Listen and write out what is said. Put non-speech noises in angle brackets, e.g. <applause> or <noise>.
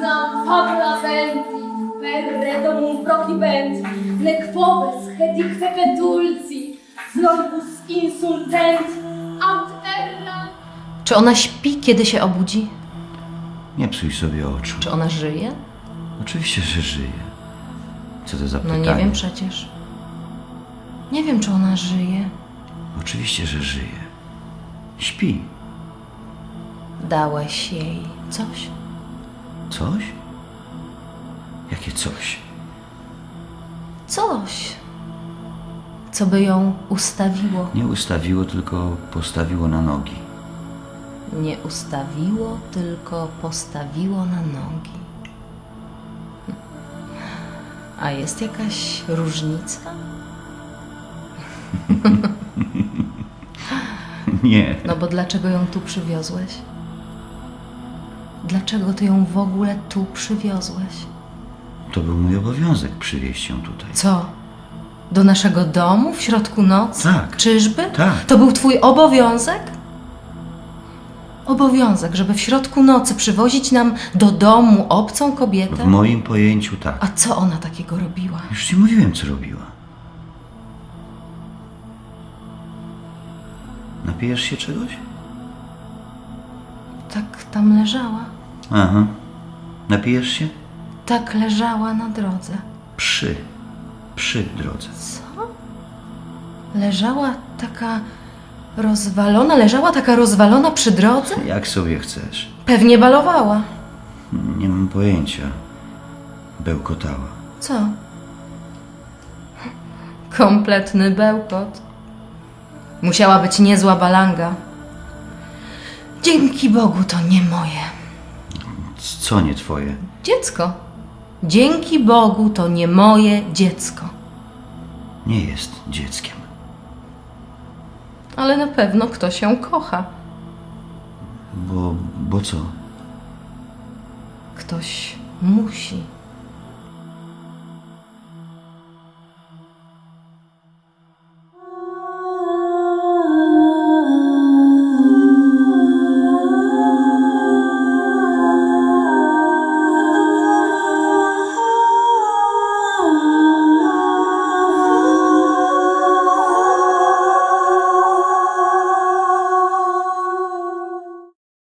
Nam fabula venti, per redomum procibent, nec petulci, floribus insultent, aut erra. Czy ona śpi, kiedy się obudzi? Nie psuj sobie oczu. Czy ona żyje? Oczywiście, że żyje. Co to za No pytanie? nie wiem przecież. Nie wiem, czy ona żyje. Oczywiście, że żyje. Śpi. Dałeś jej coś? Coś? Jakie coś? Coś, co by ją ustawiło. Nie ustawiło, tylko postawiło na nogi. Nie ustawiło, tylko postawiło na nogi. A jest jakaś różnica? <laughs> Nie. No bo dlaczego ją tu przywiozłeś? Dlaczego ty ją w ogóle tu przywiozłeś? To był mój obowiązek przywieźć ją tutaj. Co? Do naszego domu w środku nocy? Tak. Czyżby? Tak. To był twój obowiązek? Obowiązek, żeby w środku nocy przywozić nam do domu obcą kobietę? W moim pojęciu tak. A co ona takiego robiła? Już ci mówiłem, co robiła. Napijesz się czegoś? Tak tam leżała. Aha. Napijesz się? Tak leżała na drodze. Przy. Przy drodze. Co? Leżała taka rozwalona, leżała taka rozwalona przy drodze? Jak sobie chcesz. Pewnie balowała. Nie mam pojęcia. Bełkotała. Co? Kompletny bełkot. Musiała być niezła balanga. Dzięki Bogu to nie moje. Co nie twoje? Dziecko. Dzięki Bogu to nie moje dziecko. Nie jest dzieckiem. Ale na pewno ktoś ją kocha. Bo, bo co? Ktoś musi.